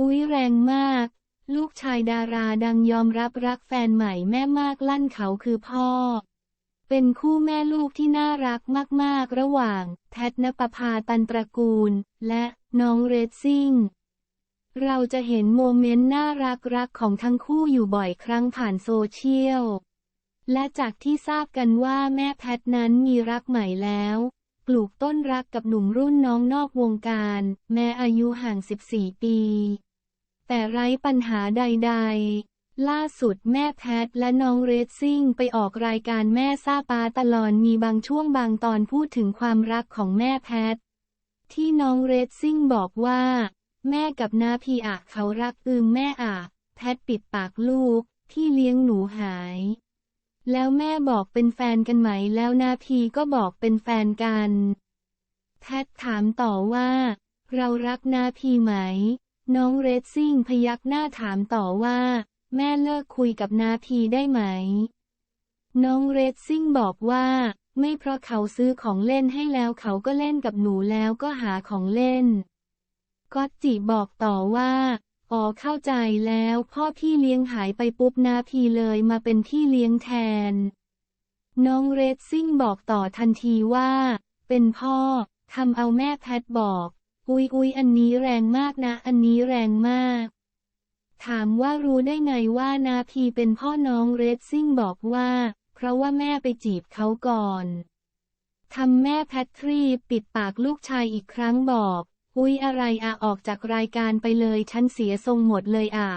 อุ๊ยแรงมาก ลูกชายดาราดังยอมรับรักแฟนใหม่แม่มากลั่นเขาคือพ่อ เป็นคู่แม่ลูกที่น่ารักมาก ๆ ระหว่างแพทนปภาตันตระกูล และน้องเรซซิ่ง เราจะเห็นโมเมนต์น่ารักรักของทั้งคู่อยู่บ่อยครั้งผ่านโซเชียล และจากที่ทราบกันว่าแม่แพทนั้นมีรักใหม่แล้วปลูกต้นรักกับหนุ่มรุ่นน้องนอกวงการ แม้อายุห่าง 14 ปี แต่ไร้ปัญหาใด ๆ ล่าสุดแม่แพทและน้องเรซซิ่งไปออกรายการแม่ซาปาตลอนมีบางช่วงบางตอนพูดถึงความรักของแม่แพท ที่น้องเรซซิ่งบอกว่า แม่กับนาพีอะเขารักอืมแม่อะแพทปิดปากลูกที่เลี้ยงหนูหาย แล้วแม่บอกเป็นแฟนกันไหมแล้วนาพีก็บอกเป็นแฟนกัน แพทถามต่อว่า เรารักนาพีไหม น้องเรซซิ่งพยักหน้าถามต่อว่า แม่เลิกคุยกับนาพีได้ไหม น้องเรซซิ่งบอกว่า ไม่เพราะเขาซื้อของเล่นให้แล้วเขาก็เล่นกับหนูแล้วก็หาของเล่นก็อตจิบอกต่อว่า อ๋อเข้าใจแล้วพ่อพี่เลี้ยงหายไปปุ๊บนาพีเลยมาเป็นพี่เลี้ยงแทน น้องเรซซิ่งบอกต่อทันทีว่า เป็นพ่อทำเอาแม่แพทบอก อุ๊ยอุ๊ยอันนี้แรงมากนะ อันนี้แรงมาก ถามว่ารู้ได้ไงว่านาพีเป็นพ่อน้องเรซซิ่งบอกว่า เพราะว่าแม่ไปจีบเขาก่อนทำแม่แพทรีปิดปากลูกชายอีกครั้งบอก อุ๊ยอะไรอะออกจากรายการไปเลยฉันเสียทรงหมดเลยอะ